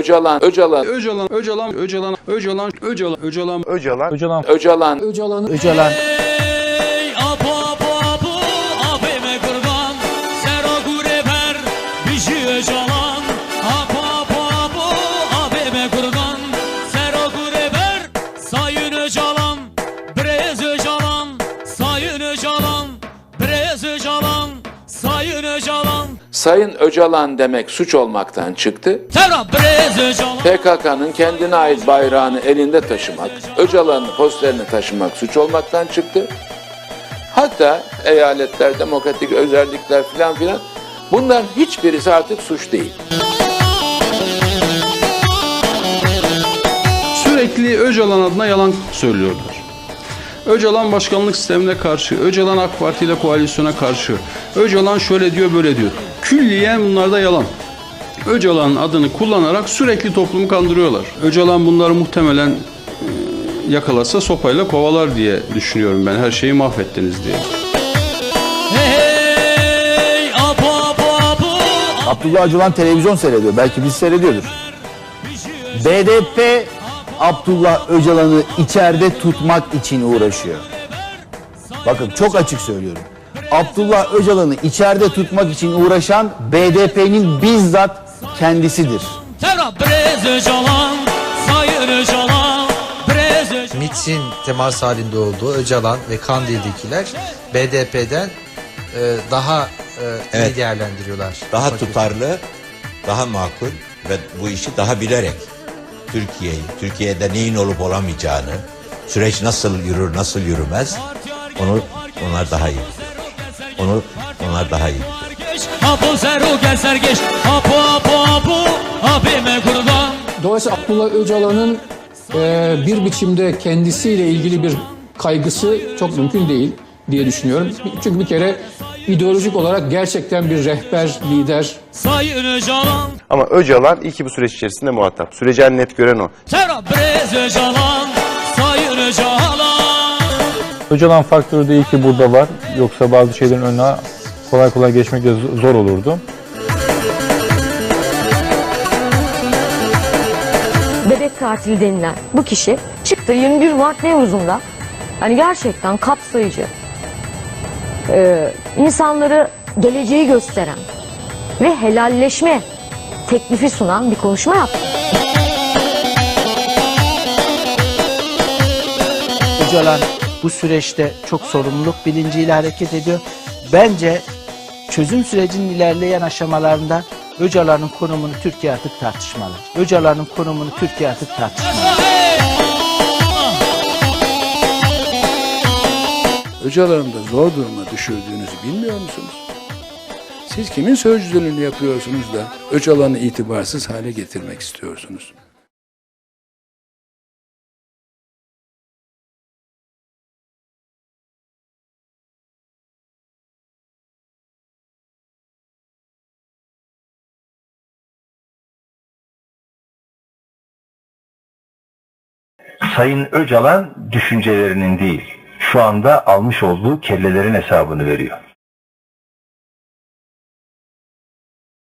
Öcalan, Öcalan, Öcalan, Öcalan, Öcalan, Öcalan, Öcalan, Öcalan, Öcalan, Öcalan, Öcalan, Öcalan, Ey apo apo apo abime kurban. Sero gure ber bişi öcalan. Apo apo apo abime kurban. Sero gure ber sayın öcalan. Brez öcalan sayın öcalan. Brez öcalan sayın öcalan Sayın Öcalan demek suç olmaktan çıktı. PKK'nın kendine ait bayrağını elinde taşımak, Öcalan'ın posterini taşımak suç olmaktan çıktı. Hatta eyaletler, demokratik özellikler filan filan bunların hiçbirisi artık suç değil. Sürekli Öcalan adına yalan söylüyorlar. Öcalan başkanlık sistemine karşı, Öcalan AK Parti ile koalisyona karşı, Öcalan şöyle diyor böyle diyor. Külliyen bunlarda yalan. Öcalan'ın adını kullanarak sürekli toplumu kandırıyorlar. Öcalan bunları muhtemelen e, yakalasa sopayla kovalar diye düşünüyorum ben. Her şeyi mahvettiniz diye. Hey apo apo apo Abdullah Öcalan televizyon seyrediyor. Belki biz seyrediyordur. BDP Abdullah Öcalan'ı içeride tutmak için uğraşıyor. Bakın çok açık söylüyorum. Abdullah Öcalan'ı içeride tutmak için uğraşan BDP'nin bizzat kendisidir. MİT'in temas halinde olduğu Öcalan ve Kandil'dekiler BDP'den e, daha e, iyi Evet. değerlendiriyorlar. Daha tutarlı, daha makul ve bu işi daha bilerek Türkiye'yi, Türkiye'de neyin olup olamayacağını, süreç nasıl yürür, nasıl yürümez, onu onlar daha iyi. bilir. Onu onlar daha iyi. Dolayısıyla Abdullah Öcalan'ın e, bir biçimde kendisiyle ilgili bir kaygısı çok mümkün değil diye düşünüyorum. Çünkü bir kere ideolojik olarak gerçekten bir rehber, lider, Sayın öcalan ama Öcalan iyi ki bu süreç içerisinde muhatap. Süreci en net gören o. Öcalan Öcalan faktörü de iyi ki burada var. Yoksa bazı şeylerin önüne kolay kolay geçmek de zor olurdu. bebek katili denilen bu kişi çıktı 21 Mart Nevruz'unda hani gerçekten kapsayıcı e, insanları geleceği gösteren ve helalleşme teklifi sunan bir konuşma yaptı. Öcalan bu süreçte çok sorumluluk bilinciyle hareket ediyor. Bence çözüm sürecinin ilerleyen aşamalarında Öcalan'ın konumunu Türkiye artık tartışmalı. Öcalan'ın konumunu Türkiye artık tartışmalı. Öcalan'ı da zor duruma düşürdüğünüzü bilmiyor musunuz? Siz kimin sözcülüğünü yapıyorsunuz da Öcalan'ı itibarsız hale getirmek istiyorsunuz? Sayın Öcalan düşüncelerinin değil, şu anda almış olduğu kellelerin hesabını veriyor.